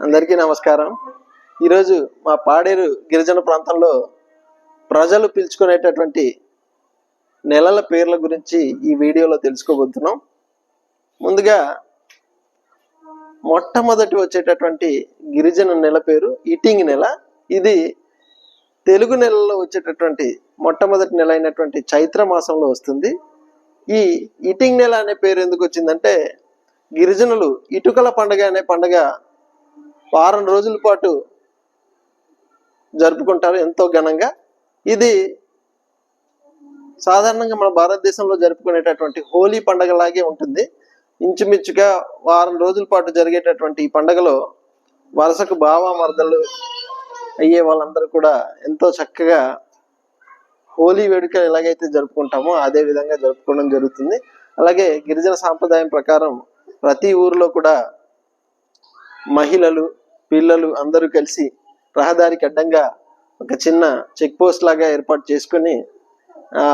అందరికీ నమస్కారం. ఈరోజు మా పాడేరు గిరిజన ప్రాంతంలో ప్రజలు పిలుచుకునేటటువంటి నెలల పేర్ల గురించి ఈ వీడియోలో తెలుసుకోబోతున్నాం. ముందుగా మొట్టమొదటి వచ్చేటటువంటి గిరిజన నెల పేరు ఇటింగ్ నెల. ఇది తెలుగు నెలలో వచ్చేటటువంటి మొట్టమొదటి నెల అయినటువంటి చైత్ర మాసంలో వస్తుంది. ఈ ఇటింగ్ నెల అనే పేరు ఎందుకు వచ్చిందంటే గిరిజనులు ఇటుకల పండుగ అనే పండుగ వారం రోజుల పాటు జరుపుకుంటారు ఎంతో ఘనంగా. ఇది సాధారణంగా మన భారతదేశంలో జరుపుకునేటటువంటి హోలీ పండగలాగే ఉంటుంది. ఇంచుమించుగా వారం రోజుల పాటు జరిగేటటువంటి ఈ పండగలో వరుసకు బావ అయ్యే వాళ్ళందరూ కూడా ఎంతో చక్కగా హోలీ వేడుక ఎలాగైతే జరుపుకుంటామో అదే విధంగా జరుపుకోవడం జరుగుతుంది. అలాగే గిరిజన సాంప్రదాయం ప్రకారం ప్రతి ఊరిలో కూడా మహిళలు పిల్లలు అందరూ కలిసి రహదారికి అడ్డంగా ఒక చిన్న చెక్ పోస్ట్ లాగా ఏర్పాటు చేసుకొని ఆ,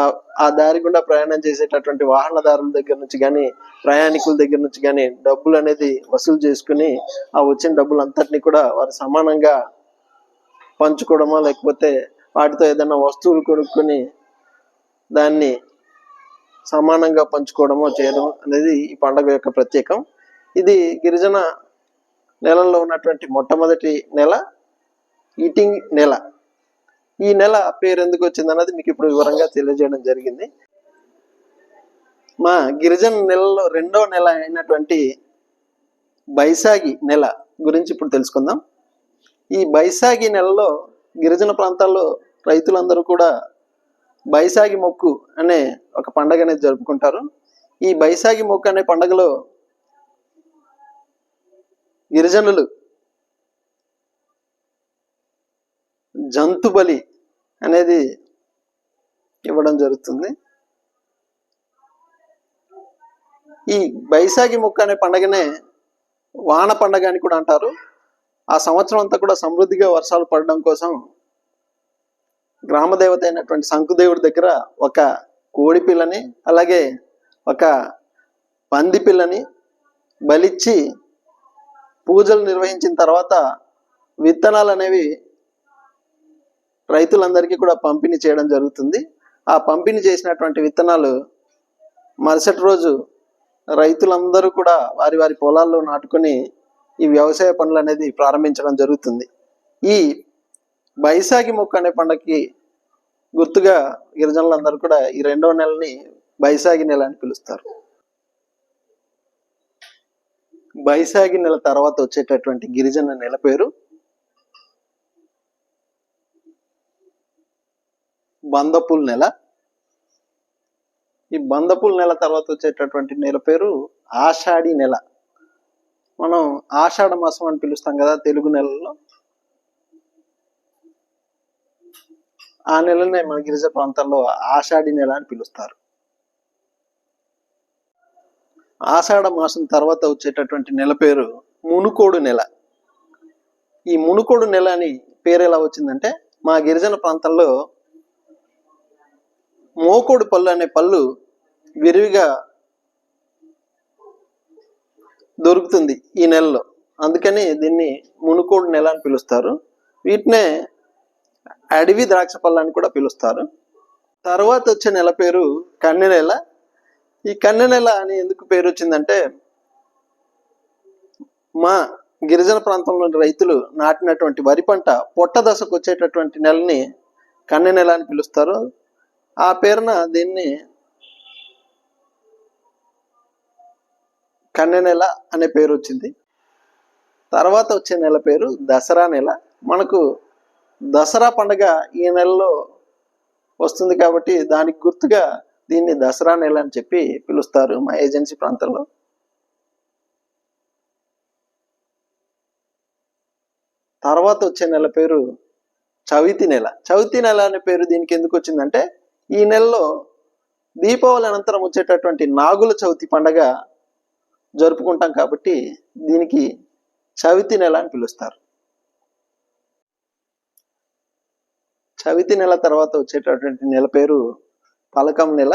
దారి గుండా ప్రయాణం చేసేటటువంటి వాహనదారుల దగ్గర నుంచి కానీ ప్రయాణికుల దగ్గర నుంచి కానీ డబ్బులు అనేది వసూలు చేసుకుని ఆ వచ్చిన డబ్బులు అంతటిని కూడా వారు సమానంగా పంచుకోవడమో లేకపోతే వాటితో ఏదైనా వస్తువులు కొనుక్కొని దాన్ని సమానంగా పంచుకోవడమో చేయడం అనేది ఈ పండుగ యొక్క ప్రత్యేకం. ఇది గిరిజన నెలల్లో ఉన్నటువంటి మొట్టమొదటి నెల ఈటింగ్ నెల. ఈ నెల పేరు ఎందుకు వచ్చింది అన్నది మీకు ఇప్పుడు వివరంగా తెలియజేయడం జరిగింది. మా గిరిజన నెలలో రెండో నెల అయినటువంటి బైశాగి నెల గురించి ఇప్పుడు తెలుసుకుందాం. ఈ బైశాగి నెలలో గిరిజన ప్రాంతాల్లో రైతులందరూ కూడా బైశాగి మొక్కు అనే ఒక పండగ అనేది జరుపుకుంటారు. ఈ బైశాగి మొక్కు అనే పండగలో గిరిజనులు. జంతు బలి అనేది ఇవ్వడం జరుగుతుంది. ఈ బైశాగి మొక్క అనే పండగనే వాన పండగ అని కూడా అంటారు. ఆ సంవత్సరం అంతా కూడా సమృద్ధిగా వర్షాలు పడడం కోసం గ్రామ దేవత అయినటువంటి శంకుదేవుడి దగ్గర ఒక కోడి పిల్లని అలాగే ఒక పంది పిల్లని బలిచ్చి పూజలు నిర్వహించిన తర్వాత విత్తనాలు అనేవి రైతులందరికీ కూడా పంపిణీ చేయడం జరుగుతుంది. ఆ పంపిణీ చేసినటువంటి విత్తనాలు మరుసటి రోజు రైతులందరూ కూడా వారి వారి పొలాల్లో నాటుకొని ఈ వ్యవసాయ పనులు అనేది ప్రారంభించడం జరుగుతుంది. ఈ బైశాఖి మొక్క అనే పండగకి గుర్తుగా గిరిజనులందరూ కూడా ఈ రెండో నెలని బైశాఖి నెల అని పిలుస్తారు. బైశాఖి నెల తర్వాత వచ్చేటటువంటి గిరిజన నెల పేరు బందపుల్ నెల. ఈ బందపుల్ నెల తర్వాత వచ్చేటటువంటి నెల పేరు ఆషాఢి నెల. మనం ఆషాఢ మాసం అని పిలుస్తాం కదా తెలుగు నెలలో. ఆ నెలనే మన గిరిజ ప్రాంతాల్లో ఆషాఢి నెల అని పిలుస్తారు. ఆషాఢ మాసం తర్వాత వచ్చేటటువంటి నెల పేరు మునుకోడు నెల. ఈ మునుకోడు నెల అని పేరు ఎలా వచ్చిందంటే మా గిరిజన ప్రాంతంలో మోకోడు పళ్ళు అనే పళ్ళు విరివిగా దొరుకుతుంది ఈ నెలలో. అందుకని దీన్ని మునుకోడు నెల అని పిలుస్తారు. వీటినే అడవి ద్రాక్ష పళ్ళు అని కూడా పిలుస్తారు. తర్వాత వచ్చే నెల పేరు కన్నె నెల ఈ కన్నె నెల అని ఎందుకు పేరు వచ్చిందంటే మా గిరిజన ప్రాంతంలోని రైతులు నాటినటువంటి వరి పంట పొట్ట దశకు వచ్చేటటువంటి నెలని కన్నె నెల అని పిలుస్తారు. ఆ పేరున దీన్ని కన్నె నెల అనే పేరు వచ్చింది. తర్వాత వచ్చే నెల పేరు దసరా నెల. మనకు దసరా పండుగ ఈ నెలలో వస్తుంది కాబట్టి దానికి గుర్తుగా దీన్ని దసరా నెల అని చెప్పి పిలుస్తారు మా ఏజెన్సీ ప్రాంతంలో. తర్వాత వచ్చే నెల పేరు చవితి నెల. చవితి నెల అనే పేరు దీనికి ఎందుకు వచ్చిందంటే ఈ నెలలో దీపావళి అనంతరం వచ్చేటటువంటి నాగుల చవితి పండగ జరుపుకుంటాం కాబట్టి దీనికి చవితి నెల అని పిలుస్తారు. చవితి నెల తర్వాత వచ్చేటటువంటి నెల పేరు పలకం నెల.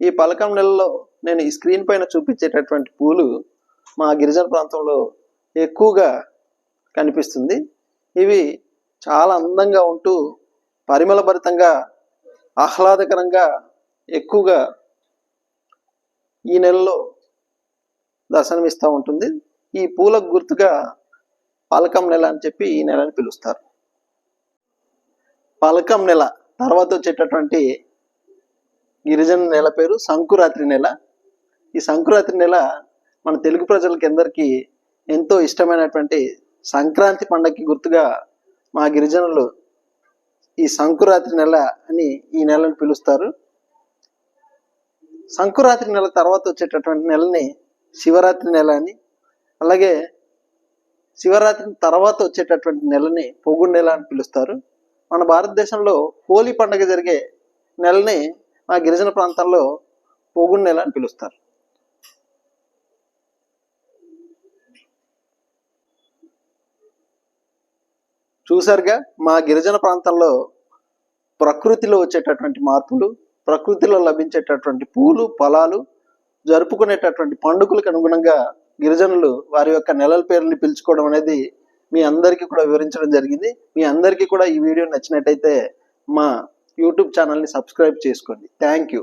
ఈ పలకం నెలలో నేను ఈ స్క్రీన్ పైన చూపించేటటువంటి పూలు మా గిరిజన ప్రాంతంలో ఎక్కువగా కనిపిస్తుంది. ఇవి చాలా అందంగా ఉంటూ పరిమళభరితంగా ఆహ్లాదకరంగా ఎక్కువగా ఈ నెలలో దర్శనమిస్తూ ఉంటుంది. ఈ పూలకు గుర్తుగా పాలకం నెల అని చెప్పి ఈ నెలని పిలుస్తారు. పలకం నెల తర్వాత వచ్చేటటువంటి గిరిజన నెల పేరు సంకురాత్రి నెల. ఈ సంకురాత్రి నెల మన తెలుగు ప్రజలకి అందరికీ ఎంతో ఇష్టమైనటువంటి సంక్రాంతి పండగకి గుర్తుగా మా గిరిజనులు ఈ సంకురాత్రి నెల అని ఈ నెలను పిలుస్తారు. సంకురాత్రి నెల తర్వాత వచ్చేటటువంటి నెలని శివరాత్రి నెల అని అలాగే శివరాత్రి తర్వాత వచ్చేటటువంటి నెలని పొగుడు నెల అని పిలుస్తారు. మన భారతదేశంలో హోలీ పండుగ జరిగే నెలని మా గిరిజన ప్రాంతాల్లో పొగుడు నెల అని పిలుస్తారు? చూసారుగా మా గిరిజన ప్రాంతాల్లో ప్రకృతిలో వచ్చేటటువంటి మార్పులు ప్రకృతిలో లభించేటటువంటి పూలు ఫలాలు జరుపుకునేటటువంటి పండుగలకు అనుగుణంగా గిరిజనులు వారి యొక్క నెలల పేర్లు పిలుచుకోవడం అనేది మీ అందరికీ కూడా వివరించడం జరిగింది. మీ అందరికీ కూడా ఈ వీడియో నచ్చినట్టయితే మా యూట్యూబ్ ఛానల్ని సబ్స్క్రైబ్ చేసుకోండి. Thank you.